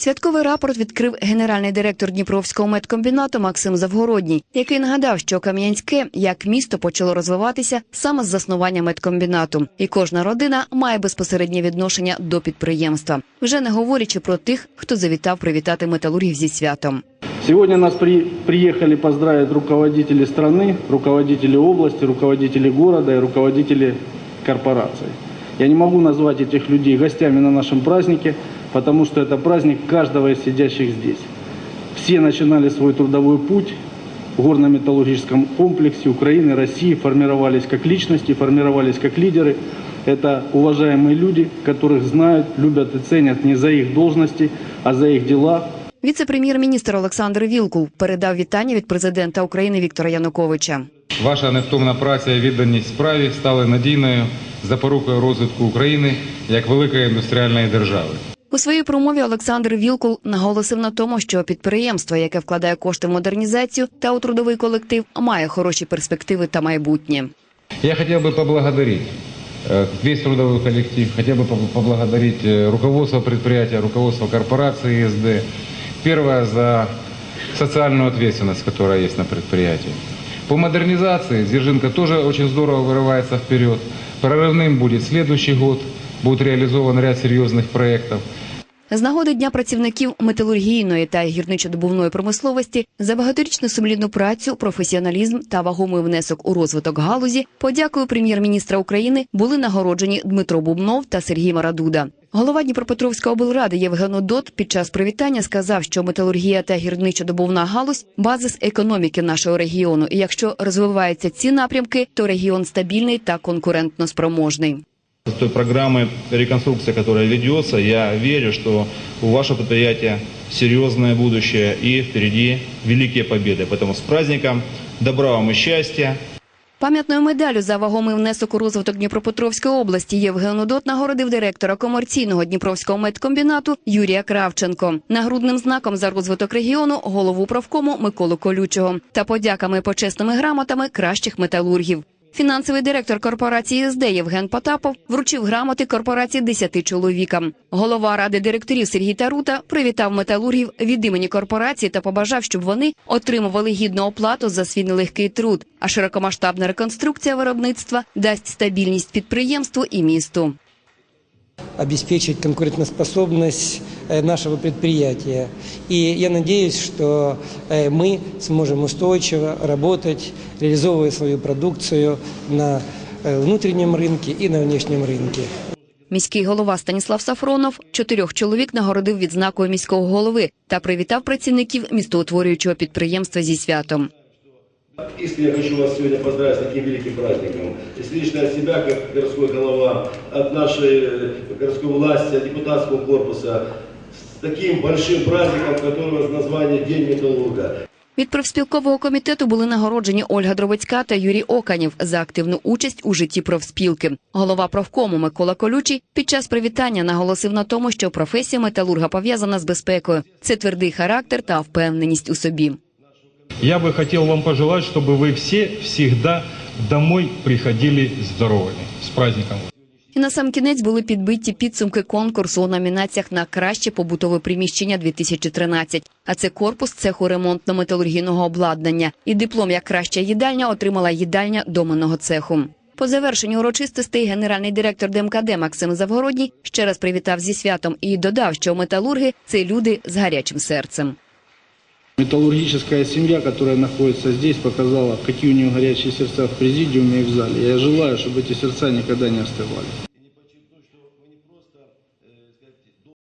Святковий рапорт відкрив генеральний директор Дніпровського медкомбінату Максим Завгородній, який нагадав, що Кам'янське як місто почало розвиватися саме з заснування медкомбінату, і кожна родина має безпосереднє відношення до підприємства, вже не говорячи про тих, хто завітав привітати металургів зі святом. Сегодня нас при- приехали поздравить руководители страны, руководители области, руководители города и руководители корпораций. Я не могу назвать этих людей гостями на нашем празднике, потому что это праздник каждого из сидящих здесь. Все начинали свой трудовой путь в горно-металлургическом комплексе Украины, России, формировались как личности, формировались как лидеры. Это уважаемые люди, которых знают, любят и ценят не за их должности, а за их дела, Віце-прем'єр-міністр Олександр Вілкул передав вітання від президента України Віктора Януковича. Ваша невтомна праця і відданість справі стали надійною запорукою розвитку України як великої індустріальної держави. У своїй промові Олександр Вілкул наголосив на тому, що підприємство, яке вкладає кошти в модернізацію та у трудовий колектив, має хороші перспективи та майбутнє. Я хотел бы поблагодарить э, весь трудовой коллектив, хотел бы поб- поблагодарить э, руководство предприятия, руководство корпорации ЕСД. Первое за социальную ответственность, которая есть на предприятии. По модернизации Дзержинка тоже очень здорово вырывается вперед. Прорывным будет следующий год. Будет реализован ряд серьезных проектов. З нагоди дня працівників металургійної та гірничодобувної промисловості за багаторічну сумлінну працю, професіоналізм та вагомий внесок у розвиток галузі. Подякою прем'єр-міністра України були нагороджені Дмитро Бубнов та Сергій Марадуда. Голова Дніпропетровської облради Євген Одот під час привітання сказав, що металургія та гірничодобувна галузь базис економіки нашого регіону. І якщо розвиваються ці напрямки, то регіон стабільний та конкурентно спроможний. С той программы реконструкции, которая ведется, я верю, что у вашего предприятия серьезное будущее и впереди великие победы. Поэтому с праздником, добра вам и счастья. Пам'ятною медаллю за вагомий внесок у розвиток Дніпропетровської області Євген Удот нагородив директора комерційного Дніпровського медкомбінату Юрія Кравченко, нагрудним знаком за розвиток регіону голову правкому Миколу Колючого та подяками і почесними грамотами кращих металургів. Фінансовий директор корпорації СД Євген Потапов вручив грамоти корпорації десяти чоловікам. Голова ради директорів Сергій Тарута привітав металургів від імені корпорації та побажав, щоб вони отримували гідну оплату за свій нелегкий труд. А широкомасштабна реконструкція виробництва дасть стабільність підприємству і місту. обеспечить конкурентоспособность нашего предприятия. И я надеюсь, что э, мы сможем устойчиво работать, реализовывая свою продукцию на э, внутреннем рынке и на внешнем рынке. Міський голова Станіслав Сафронов чотирьох чоловік нагородив відзнакою міського голови та привітав працівників містоутворюючого підприємства зі святом. Искренне хочу вас сегодня поздравить с таким великим праздником. Если лично от себя, как городской голова, от нашей э, городской власти, от депутатского корпуса, с таким большим праздником, которого название День металлурга. Від профспілкового комітету були нагороджені Ольга Дробицька та Юрій Оканів за активну участь у житті профспілки. Голова профкому Микола Колючий під час привітання наголосив на тому, що професія металурга пов'язана з безпекою. Це твердий характер та впевненість у собі. Я бы хотел вам пожелать, чтобы вы все всегда домой приходили здоровыми. С праздником! І на сам кінець були підбиті підсумки конкурсу у номінаціях на краще побутове приміщення 2013. А це корпус цеху ремонтно-металургійного обладнання. І диплом як краща їдальня отримала їдальня доменного цеху. По завершенню урочистостей генеральний директор ДМКД Максим Завгородній ще раз привітав зі святом і додав, що металурги це люди з гарячим серцем. Металлургическая семья, которая находится здесь, показала, какие у нее горячие сердца в президиуме и в зале. Я желаю, чтобы эти сердца никогда не остывали.